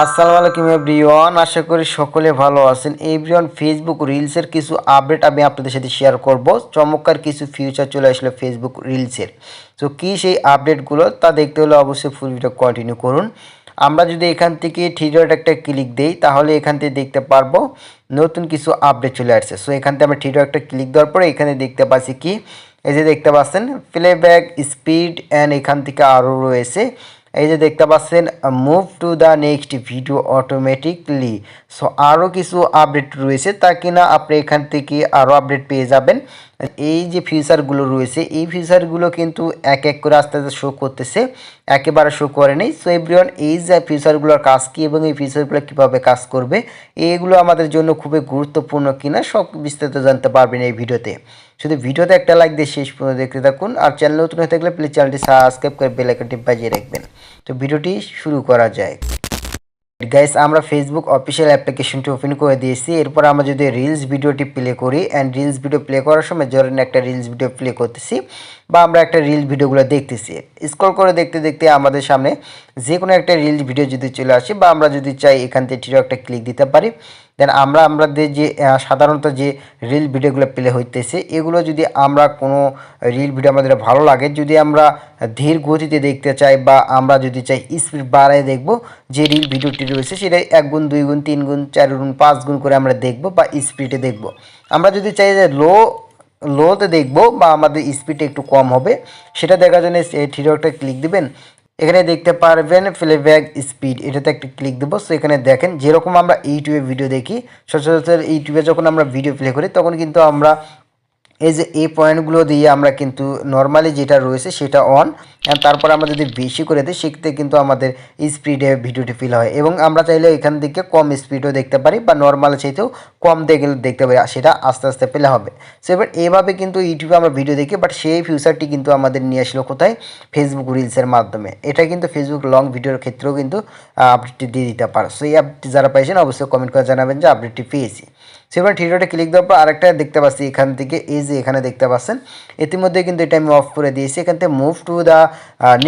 আসসালামু আলাইকুম এভরিওয়ান, আশা করি সকলে ভালো আছেন। এভরিওয়ান ফেসবুক রিলসের কিছু আপডেট আমি আপনাদের সাথে শেয়ার করব। চমৎকার কিছু ফিউচার চলে আসলো ফেসবুক রিলসের তো কী সেই আপডেটগুলো তা দেখতে হলে অবশ্যই ফুল ভিডিও কন্টিনিউ করুন। আমরা যদি এখান থেকে থ্রিডট একটা ক্লিক দেই, তাহলে এখান থেকে দেখতে পারব নতুন কিছু আপডেট চলে আসছে। সো এখান থেকে আমরা থ্রিডট একটা ক্লিক দেওয়ার পরে এখানে দেখতে পাচ্ছি কি? এই যে দেখতে পাচ্ছেন প্লেব্যাক স্পিড অ্যান্ড এখান থেকে আরও রয়েছে। এই যে দেখতে পাচ্ছেন move to the next video automatically so আরও কিছু আপডেট রয়েছে, তা কিনা আপনি এখান থেকে আরও আপডেট পেয়ে যাবেন। এই যে ফিউচারগুলো রয়েছে, এই ফিউচারগুলো কিন্তু এক এক করে আস্তে আস্তে শো করতেছে, একেবারে শো করে নেই। সো এভরিওয়ান এই যে ফিউচারগুলোর কাজ কী এবং এই ফিউচারগুলো কীভাবে কাজ করবে, এইগুলো আমাদের জন্য খুবই গুরুত্বপূর্ণ কিনা সব বিস্তারিত জানতে পারবেন এই ভিডিওতে। শুধু ভিডিওতে একটা লাইক দিয়ে শেষ পর্যন্ত দেখতে থাকুন, আর চ্যানেল নতুন হয়ে থাকলে প্লিজ চ্যানেলটি সাবস্ক্রাইব করে বেল আইকনটি বাজিয়ে রাখবেন। তো, ভিডিওটি শুরু করা যায়। গাইস আমরা ফেসবুক অফিসিয়াল অ্যাপ্লিকেশনটি ওপেন করে দিয়েছি। এরপর আমরা যদি রিলস ভিডিওটি প্লে করি অ্যান্ড রিলস ভিডিও প্লে করার সময় ধরেন একটা রিলস ভিডিও প্লে করতেছি, বা আমরা একটা রিলস ভিডিওগুলো দেখতেছি। স্ক্রল করে দেখতে দেখতে আমাদের সামনে যে কোনো একটা রিলস ভিডিও যদি চলে আসে, বা আমরা যদি চাই এখান থেকে একটা ক্লিক দিতে পারি দেন আমরা আমাদের যে সাধারণত যে রিল ভিডিওগুলো প্লে হইতেছে, এগুলো যদি আমরা কোনো রিল ভিডিও আমাদের ভালো লাগে, যদি আমরা ধীর গতিতে দেখতে চাই বা আমরা যদি চাই স্পিড বাড়ায় দেখব, যে রিল ভিডিওটি রয়েছে সেটা এক গুণ, দুই গুণ, তিন গুণ, চার গুণ, পাঁচ গুণ করে আমরা দেখব বা স্পিডে দেখব। আমরা যদি চাই যে লো লোতে দেখব বা আমাদের স্পিডটা একটু কম হবে, সেটা দেখার জন্য থ্রিডকটা ক্লিক দিবেন। এখানে দেখতে পারবেন প্লেব্যাক স্পিড এটাতে একটা ক্লিক দেবো। সো এখানে দেখেন, যেরকম আমরা ইউটিউবে ভিডিও দেখি, সচরাচর ইউটিউবে যখন আমরা ভিডিও প্লে করি, তখন কিন্তু আমরা এই যে এই পয়েন্টগুলো দিয়ে আমরা কিন্তু নর্মালি যেটা রয়েছে সেটা অন তারপর আমরা যদি বেশি করে দিই, সেক্ষেত্রে কিন্তু আমাদের স্পিডে ভিডিওটি ফিল হয় এবং আমরা চাইলে এখান থেকে কম স্পিডও দেখতে পারি বা নর্মাল চাইতেও কম দেখে দেখতে পারি সেটা আস্তে আস্তে পেলে হবে। সো এবার এইভাবে কিন্তু ইউটিউবে আমরা ভিডিও দেখি বাট সেই ফিউচারটি কিন্তু আমাদের নিয়ে আসলো কোথায়? ফেসবুক রিলসের মাধ্যমে। এটা কিন্তু ফেসবুক লং ভিডিওর ক্ষেত্রেও কিন্তু আপডেটটি দিয়ে দিতে পারে। সো এই আপডেটটি যারা পাইছেন, অবশ্যই কমেন্ট করে জানাবেন যে আপডেটটি পেয়েছি। সো এবার থিয়েটারটা ক্লিক দেওয়ার পর আরেকটা দেখতে পাচ্ছি এখান থেকে, এই যে এখানে দেখতে পাচ্ছেন, ইতিমধ্যে কিন্তু এটা আমি অফ করে দিয়েছি, এখান থেকে move to the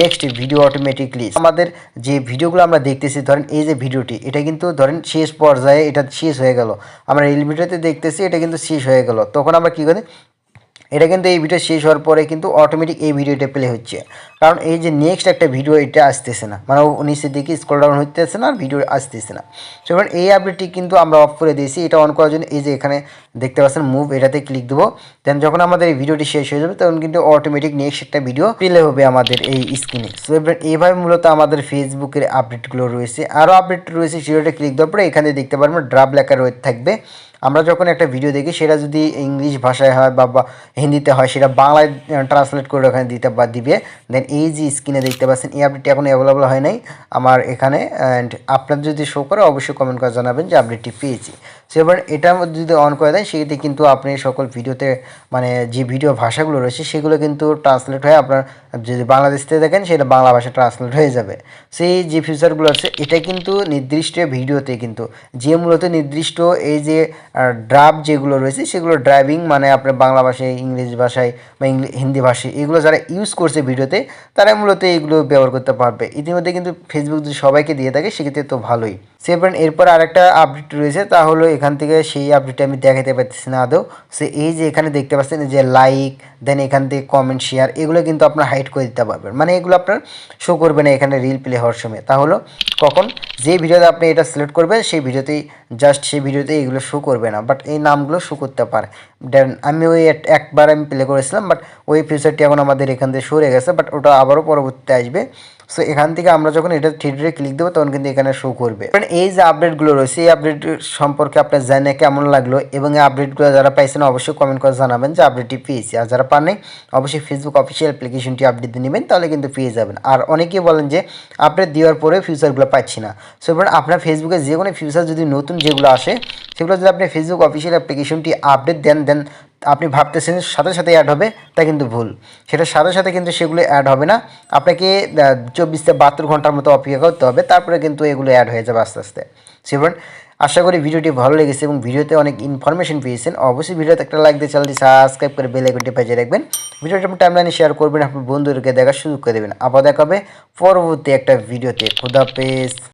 next video automatically আমাদের যে ভিডিওগুলো আমরা দেখতেছি, ধরেন এই যে ভিডিওটি এটা কিন্তু ধরেন শেষ পর্যায়ে, এটা শেষ হয়ে গেল। আমরা রিল ভিডিওতে দেখতেছি, এটা কিন্তু শেষ হয়ে গেল। তখন আমরা কী করি? এটা কিন্তু এই ভিডিও শেষ হওয়ার পরে কিন্তু অটোমেটিক এই ভিডিওটা প্লে হচ্ছে। কারণ এই যে নেক্সট একটা ভিডিও এটা আসতেছে না। মানে ও নিচের দিকে স্ক্রল ডাউন হতেছে না আর ভিডিও আসতেছে না। সো এবার এই আপডেটটি কিন্তু আমরা অফ করে দিয়েছি। এটা অন করার জন্য এই যে এখানে দেখতে পাচ্ছেন মুভ এটাতে ক্লিক দেবো। দেন যখন আমাদের এই ভিডিওটি শেষ হয়ে যাবে, তখন কিন্তু অটোমেটিক নেক্সট একটা ভিডিও প্লে হবে আমাদের এই স্ক্রিনে সো এবার এইভাবে মূলত আমাদের ফেসবুকের আপডেটগুলো রয়েছে। আরও আপডেট রয়েছে সেটা ক্লিক দেওয়ার পরে এখানে দেখতে পারবেন ড্রাব লেখা রয়ে, থাকবে। আমরা যখন একটা ভিডিও দেখি, সেটা যদি ইংলিশ ভাষায় হয় বা হিন্দিতে হয়, সেটা বাংলায় ট্রান্সলেট করে ওখানে দিতে বা দিবে দেন এই যে স্ক্রিনে দেখতে পাচ্ছেন, এই আপডেটটি এখন অ্যাভেলেবল হয় নাই। আমার এখানে অ্যান্ড আপনার যদি শো করে, অবশ্যই কমেন্ট করে জানাবেন যে আপডেটটি পেয়েছি। সো এবার এটা যদি অন করে দেন, সেক্ষেত্রে কিন্তু আপনি সকল ভিডিওতে মানে যে ভিডিও ভাষাগুলো রয়েছে, সেগুলো কিন্তু ট্রান্সলেট হয়ে আপনার, যদি বাংলাদেশ থেকে দেখেন, সেটা বাংলা ভাষা ট্রান্সলেট হয়ে যাবে। সেই যে ফিচারগুলো আছে, এটা কিন্তু নির্দিষ্ট ভিডিওতে কিন্তু, যে মূলত নির্দিষ্ট এই যে ড্রাব যেগুলো রয়েছে, সেগুলো ড্রাইভিং মানে আপনার বাংলা ভাষায় ইংরেজ ভাষায় বা হিন্দি ভাষায় এগুলো যারা ইউজ করছে ভিডিওতে, তারা মূলত এগুলো ব্যবহার করতে পারবে। ইতিমধ্যে কিন্তু ফেসবুক যদি সবাইকে দিয়ে থাকে, সেক্ষেত্রে তো ভালোই। সেভেন এরপর আরেকটা আপডেট রয়েছে, তা হলো এখান থেকে সেই আপডেটটা আমি দেখাতে পারতেছি না আদৌ। সে এই যে এখানে দেখতে পাচ্ছেন যে লাইক দেন এখান থেকে কমেন্ট শেয়ার এগুলো কিন্তু আপনার হাইড করে দিতে পারবেন। মানে এগুলো আপনার শো করবে না এখানে রিল প্লে হওয়ার সময়। তা তাহলে কখন? যে ভিডিওতে আপনি এটা সিলেক্ট করবেন, সেই ভিডিওতেই জাস্ট সেই ভিডিওতে এগুলো শো করবে না বাট এই নামগুলো শো করতে পারে। দেন আমি ওই এক- একবার আমি প্লে করেছিলাম বাট ওই ফিচারটি এখন আমাদের এখান থেকে সরে গেছে বাট ওটা আবারও পরবর্তীতে আসবে। সো এখান থেকে আমরা যখন এটা থ্রিডে ক্লিক দেবো, তখন কিন্তু এখানে শো করবে। কারণ এই যে আপডেটগুলো রয়েছে, এই আপডেট সম্পর্কে আপনার জানে কেমন লাগল? এবং এই আপডেটগুলো যারা পাইছেন, অবশ্যই কমেন্ট করে জানাবেন যে আপডেটটি পেয়েছি। আর যারা পান অবশ্যই ফেসবুক অফিসিয়াল অ্যাপ্লিকেশনটি আপডেট নেবেন, তাহলে কিন্তু পেয়ে যাবেন। আর অনেকেই বলেন যে আপডেট দেওয়ার পরে ফিউচারগুলো পাচ্ছি না। সো এবার আপনার ফেসবুকে যে কোনো ফিউচার যদি নতুন যেগুলো আসে, সেগুলো যদি আপনি ফেসবুক অফিসিয়াল অ্যাপ্লিকেশনটি আপডেট দেন দেন আপনি ভাবতেছেন সাথে সাথে অ্যাড হবে, তা কিন্তু ভুল। সেটার সাথে সাথে কিন্তু সেগুলো অ্যাড হবে না। আপনাকে চব্বিশ থেকে বাহাত্তর ঘণ্টার মতো অপেক্ষা করতে হবে, তারপরে কিন্তু এগুলো অ্যাড হয়ে যাবে আস্তে আস্তে। সেভেন আশা করি ভিডিওটি ভালো লেগেছে এবং ভিডিওতে অনেক ইনফরমেশন পেয়েছেন। অবশ্যই ভিডিওতে একটা লাইক দিয়ে চ্যানেলটি সাবস্ক্রাইব করে বেল আইকনটি বাজিয়ে রাখবেন। ভিডিওটা আপনার টাইমলাইনে শেয়ার করবেন, আপনার বন্ধুদেরকে দেখার সুযোগ করে দেবেন। আবার দেখাবে পরবর্তী একটা ভিডিওতে। খুদা পেস